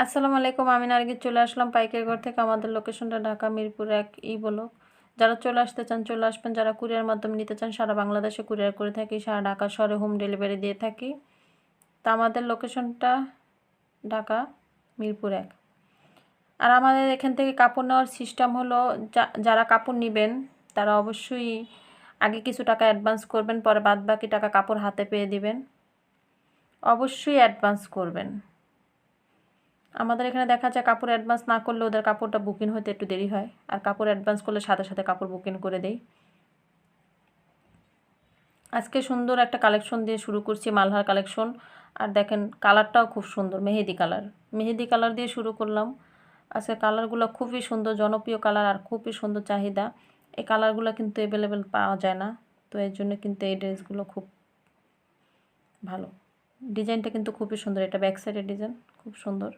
আসসালামু আলাইকুম, আমি নার্গিস চলে আসলাম পাইকারি ঘর থেকে। আমাদের লোকেশনটা ঢাকা, মিরপুর এক ই বলো। যারা চলে আসতে চান, চলে আসবেন। যারা কুরিয়ার মাধ্যমে নিতে চান, সারা বাংলাদেশে কুরিয়ার করে থাকি, সারা ঢাকা শহরে হোম ডেলিভারি দিয়ে থাকি। তা আমাদের লোকেশনটা ঢাকা, মিরপুর এক। আর আমাদের এখান থেকে কাপড় নেওয়ার সিস্টেম হলো যারা কাপড় নেবেন, তারা অবশ্যই আগে কিছু টাকা অ্যাডভান্স করবেন, পরে বাদ বাকি টাকা কাপড় হাতে পেয়ে দিবেন। অবশ্যই অ্যাডভান্স করবেন। আমাদের এখানে দেখা যায় কাপড় অ্যাডভান্স না করলে ওদের কাপড়টা বুকিং হতে একটু দেরি হয়। আর কাপড় অ্যাডভান্স করলে সাথে সাথে কাপড় বুকিং করে দেই। আজকে সুন্দর একটা কালেকশন দিয়ে শুরু করছি, মালহার কালেকশন আর দেখেন কালারটাও খুব সুন্দর, মেহেদি কালার মেহেদি কালার দিয়ে শুরু করলাম। আজকে কালারগুলো খুবই সুন্দর, জনপ্রিয় কালার আর খুবই সুন্দর চাহিদা। এই কালারগুলো কিন্তু অ্যাভেলেবেল পাওয়া যায় না। তো এর জন্য কিন্তু এই ড্রেসগুলো খুব ভালো। ডিজাইনটা কিন্তু খুবই সুন্দর, এটা ব্যাক সাইডের ডিজাইন খুব সুন্দর।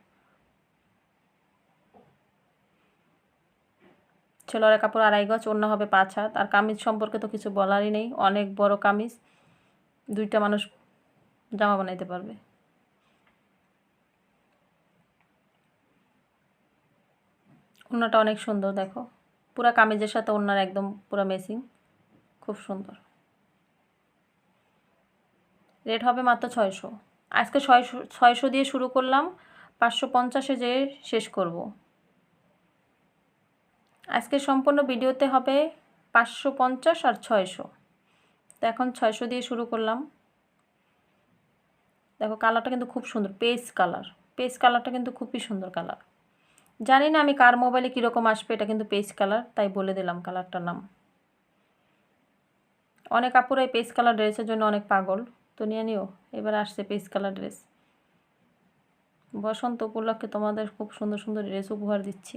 ছেলেরা কাপড় আড়াই গজ, অন্য হবে পাঁচ হাত। আর কামিজ সম্পর্কে তো কিছু বলারই নেই। অনেক বড় কামিজ, দুইটা মানুষ জামা বানাইতে পারবে। ওড়নাটা অনেক সুন্দর, দেখো। পুরা কামিজের সাথে ওড়নার একদম পুরা মেসিং খুব সুন্দর। রেট হবে মাত্র ছয়শো। আজকে ছয়শো ছয়শো দিয়ে শুরু করলাম। পাঁচশো পঞ্চাশে যেয়ে শেষ করব। আজকে সম্পূর্ণ ভিডিওতে হবে পাঁচশো পঞ্চাশ আর ছয়শো। তো এখন ছয়শো দিয়ে শুরু করলাম। দেখো কালারটা কিন্তু খুব সুন্দর, পেস্ট কালার। পেস্ট কালারটা কিন্তু খুবই সুন্দর কালার। জানি না আমি কার মোবাইলে কীরকম আসবে, এটা কিন্তু পেস্ট কালার, তাই বলে দিলাম কালারটার নাম। অনেক কাপড়ে পেস্ট কালার ড্রেসের জন্য অনেক পাগল। তো নিয়ে নিও, এবার আসছে পেস্ট কালার ড্রেস। বসন্ত উপলক্ষে তোমাদের খুব সুন্দর সুন্দর ড্রেস উপহার দিচ্ছি।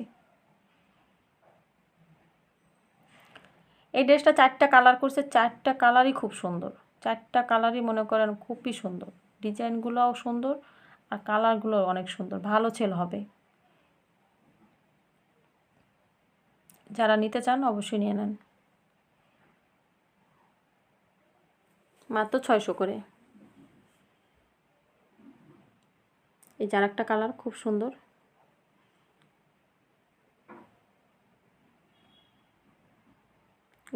এই ড্রেসটা চারটা কালার করছে, চারটা কালারই খুব সুন্দর। চারটা কালারই মনে করেন খুবই সুন্দর। ডিজাইনগুলোও সুন্দর আর কালারগুলো অনেক সুন্দর। ভালো সেল হবে। যারা নিতে চান অবশ্যই নিয়ে নেন। মাত্র ছয়শো করে। এই যার একটা কালার খুব সুন্দর।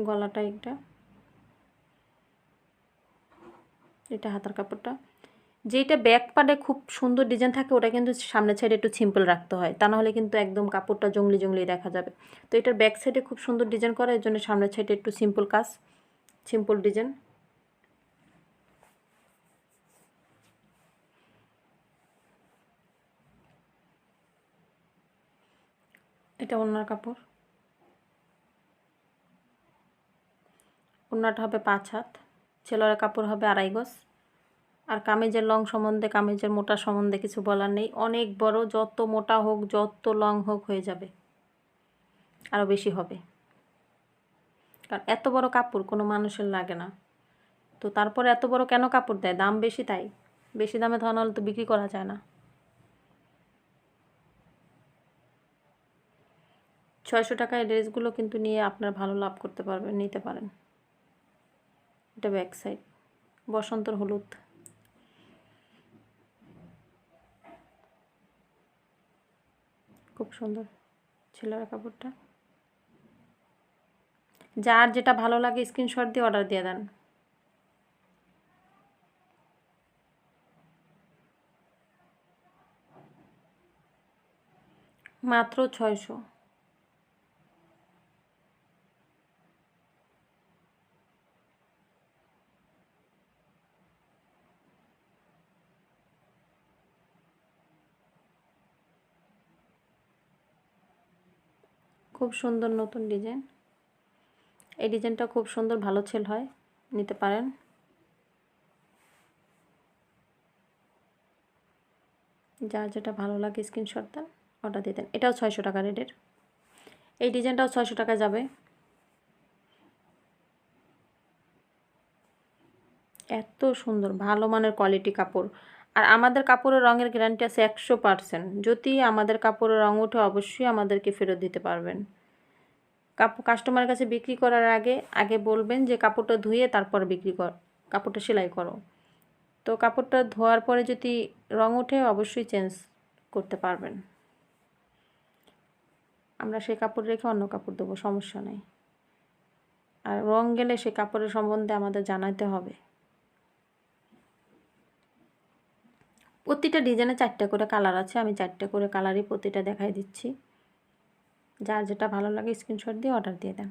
গলাটা একটা। এটা হাতার কাপড়টা। যেটা ব্যাক পার্টে খুব সুন্দর ডিজাইন থাকে, ওটা কিন্তু সামনের সাইডে একটু সিম্পল রাখতে হয়। তা নাহলে কিন্তু একদম কাপড়টা জঙ্গলি জঙ্গলি দেখা যাবে। তো এটার ব্যাক সাইডে খুব সুন্দর ডিজাইন করা, এর জন্য সামনের সাইডে একটু সিম্পল কাজ সিম্পল ডিজাইন এটা ওনার কাপড়। ওনাটা হবে পাঁচ হাত, ছেলের কাপড় হবে আড়াই গজ, আর কামিজের লং সম্বন্ধে, কামিজের মোটা সম্বন্ধে কিছু বলার নেই। অনেক বড়, যত মোটা হোক, যত লং হোক হয়ে যাবে আরও বেশি হবে। কারণ এত বড় কাপড় কোনো মানুষের লাগে না। তো তারপরে এত বড় কেন কাপড় দেয়? দাম বেশি তাই। বেশি দামে ধন হলে তো বিক্রি করা যায় না। ছয়শো টাকায় ড্রেসগুলো কিন্তু নিয়ে আপনার ভালো লাভ করতে পারবেন, নিতে পারেন। এটা ব্যাক সাইড। বসন্তর হলুদ। খুব সুন্দর ছেলেরা কাপড়টা। যার যেটা ভালো লাগে স্ক্রিনশট দিয়ে অর্ডার দিয়ে দেন। মাত্র ছয়শো। খুব সুন্দর নতুন ডিজাইন। এই ডিজাইনটা খুব সুন্দর ভালো সেল হয়, নিতে পারেন। যার যেটা ভালো লাগে স্ক্রিনশট দেন অর্ডার দিয়ে দেন। এটাও ছয়শো টাকা রেটের। এই ডিজাইনটাও ছয়শো টাকা যাবে। এত সুন্দর, ভালো মানের কোয়ালিটি কাপড়। আর আমাদের কাপড়ের রঙের গ্যারান্টি আছে একশো পারসেন্ট যদি আমাদের কাপড়ের রঙ উঠে অবশ্যই আমাদেরকে ফেরত দিতে পারবেন। কাপড় কাস্টমারের কাছে বিক্রি করার আগে আগে বলবেন যে কাপড়টা ধুয়ে তারপর বিক্রি কর, কাপড়টা সেলাই করো। তো কাপড়টা ধোয়ার পরে যদি রঙ ওঠে, অবশ্যই চেঞ্জ করতে পারবেন। আমরা সেই কাপড় রেখে অন্য কাপড় দেবো সমস্যা নেই। আর রং গেলে সে কাপড়ের সম্বন্ধে আমাদের জানাতে হবে। প্রতিটা ডিজাইনে চারটে করে কালার আছে, আমি চারটে করে কালারই প্রতিটা দেখাই দিচ্ছি। যার যেটা ভালো লাগে স্ক্রিনশট দিয়ে অর্ডার দিয়ে দেন।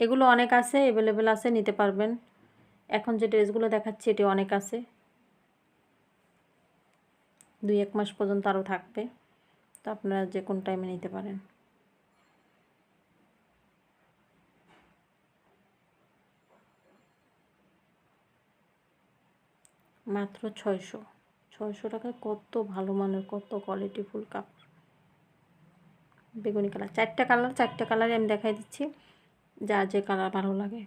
এগুলো অনেক আছে অ্যাভেলেবেল আছে, নিতে পারবেন। এখন যে ড্রেসগুলো দেখাচ্ছি, এটি অনেক আছে। দুই এক মাস পর্যন্ত আরও থাকবে। তো আপনারা যে কোন টাইমে নিতে পারেন। মাত্র ছয়শো। ছয়শো টাকায় কত ভালো মানের, কত কোয়ালিটি ফুল কাপড়। বেগুনি কালার চারটা কালার চারটা কালারই আমি দেখাই দিচ্ছি যা যে কালার ভালো লাগে।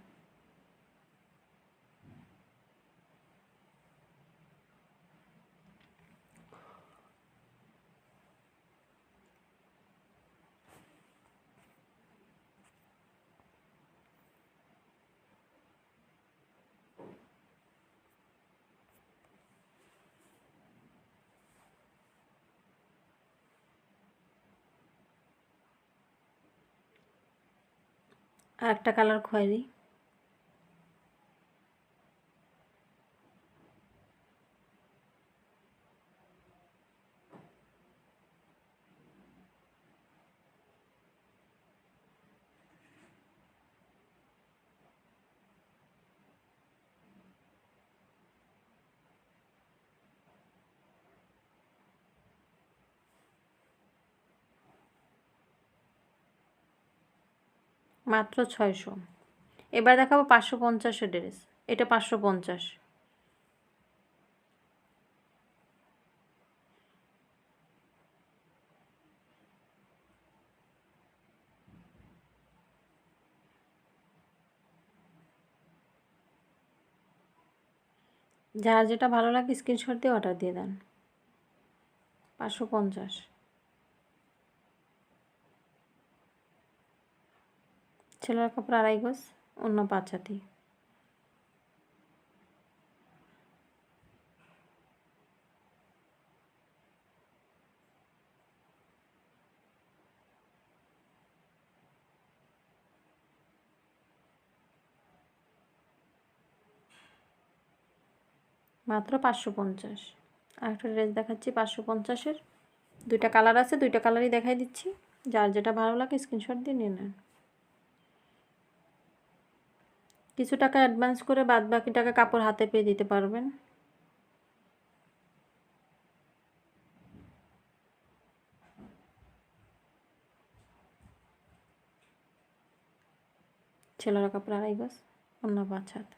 আর একটা কালার খয়েরি মাত্র ছয়শো। এবার দেখাবো পাঁচশো পঞ্চাশের ড্রেস। এটা পাঁচশো পঞ্চাশ। যার যেটা ভালো লাগে স্ক্রিনশট দিয়ে অর্ডার দিয়ে দেন। পাঁচশো পঞ্চাশ। ছেলের কাপড় আড়াই গজ, অন্য পাঁচ হাতি। মাত্র পাঁচশো পঞ্চাশ। আর একটা ড্রেস দেখাচ্ছি, পাঁচশো পঞ্চাশের। দুইটা কালার আছে, দুইটা কালারই দেখাই দিচ্ছি। যার যেটা ভালো লাগে স্ক্রিনশট দিয়ে নিয়ে নেন। কিছু টাকা অ্যাডভান্স করে বাদ বাকি টাকা কাপড় হাতে পেয়ে দিতে পারবেন। ছেলেরা কাপড় আড়াই গজ, অন্য পাঁচ হাত।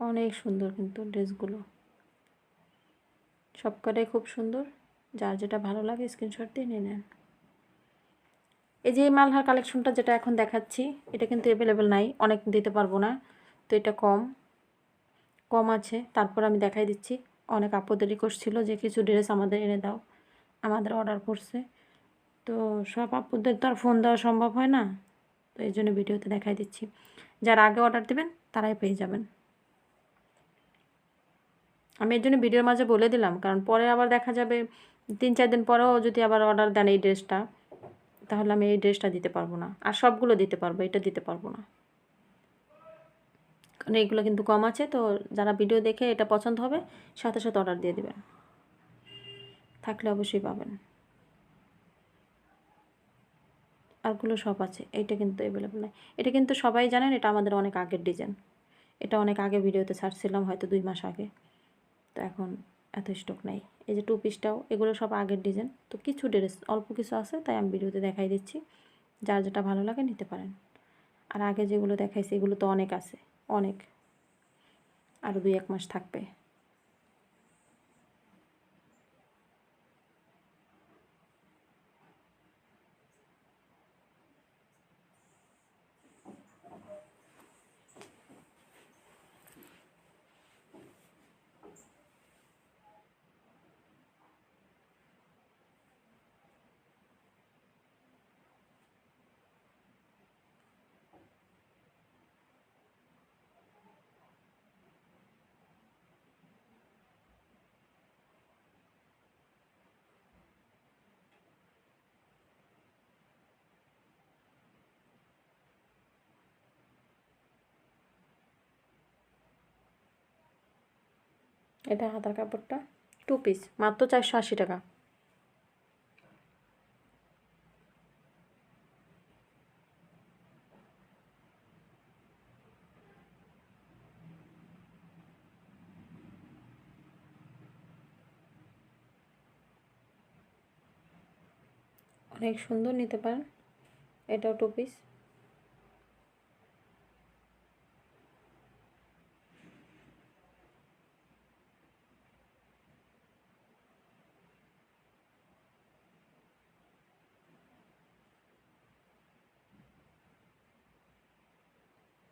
অনেক সুন্দর কিন্তু ড্রেসগুলো। সবকটাই খুব সুন্দর। যার যেটা ভালো লাগে স্ক্রিনশট দিয়ে নিয়ে নেন। এই যে মালহার কালেকশনটা যেটা এখন দেখাচ্ছি, এটা কিন্তু অ্যাভেলেবেল নাই, অনেক দিতে পারব না। তো এটা কম কম আছে। তারপর আমি দেখাই দিচ্ছি, অনেক আপদের রিকোয়েস্ট ছিল যে কিছু ড্রেস আমাদের এনে দাও, আমাদের অর্ডার করছে। তো সব আপুদের তো আর ফোন দেওয়া সম্ভব হয় না, তো এই জন্য ভিডিওতে দেখাই দিচ্ছি। যারা আগে অর্ডার দেবেন, তারাই পেয়ে যাবেন। আমি এর জন্য ভিডিওর মাঝে বলে দিলাম, কারণ পরে আবার দেখা যাবে তিন চার দিন পরেও যদি আবার অর্ডার দেন এই ড্রেসটা তাহলে আমি এই ড্রেসটা দিতে পারব না। আর সবগুলো দিতে পারব, এটা দিতে পারব না। কারণ এইগুলো কিন্তু কম আছে, তো যারা ভিডিও দেখে এটা পছন্দ হবে, সাথে সাথে অর্ডার দিয়ে দেবেন। থাকলে অবশ্যই পাবেন। আরগুলো সব আছে, এইটা কিন্তু অ্যাভেলেবল নয় এটা কিন্তু সবাই জানেন, এটা আমাদের অনেক আগের ডিজাইন এটা অনেক আগে ভিডিওতে ছাড়ছিলাম, হয়তো দুই মাস আগে। তো এখন এত স্টক নাই। এই যে টু পিসটাও এগুলো সব আগের ডিজাইন তো কিছু ড্রেস অল্প কিছু আছে, তাই আমি ভিডিওতে দেখাই দিচ্ছি। যার যেটা ভালো লাগে নিতে পারেন। আর আগে যেগুলো দেখাইছি, এগুলো তো অনেক আছে, অনেক। আরও দুই এক মাস থাকবে। এটা হাতার কাপড়টা? টু পিস মাত্র চারশো আশি টাকা। অনেক সুন্দর নিতে পারেন। এটাও টু পিস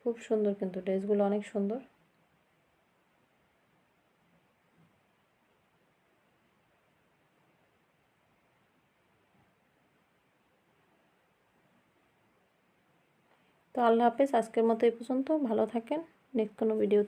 খুব সুন্দর কিন্তু ড্রেসগুলো অনেক সুন্দর। তো আল্লাহ হাফেজ, আজকের মতো এই পর্যন্ত। ভালো থাকেন, নেক্সট কোনো ভিডিও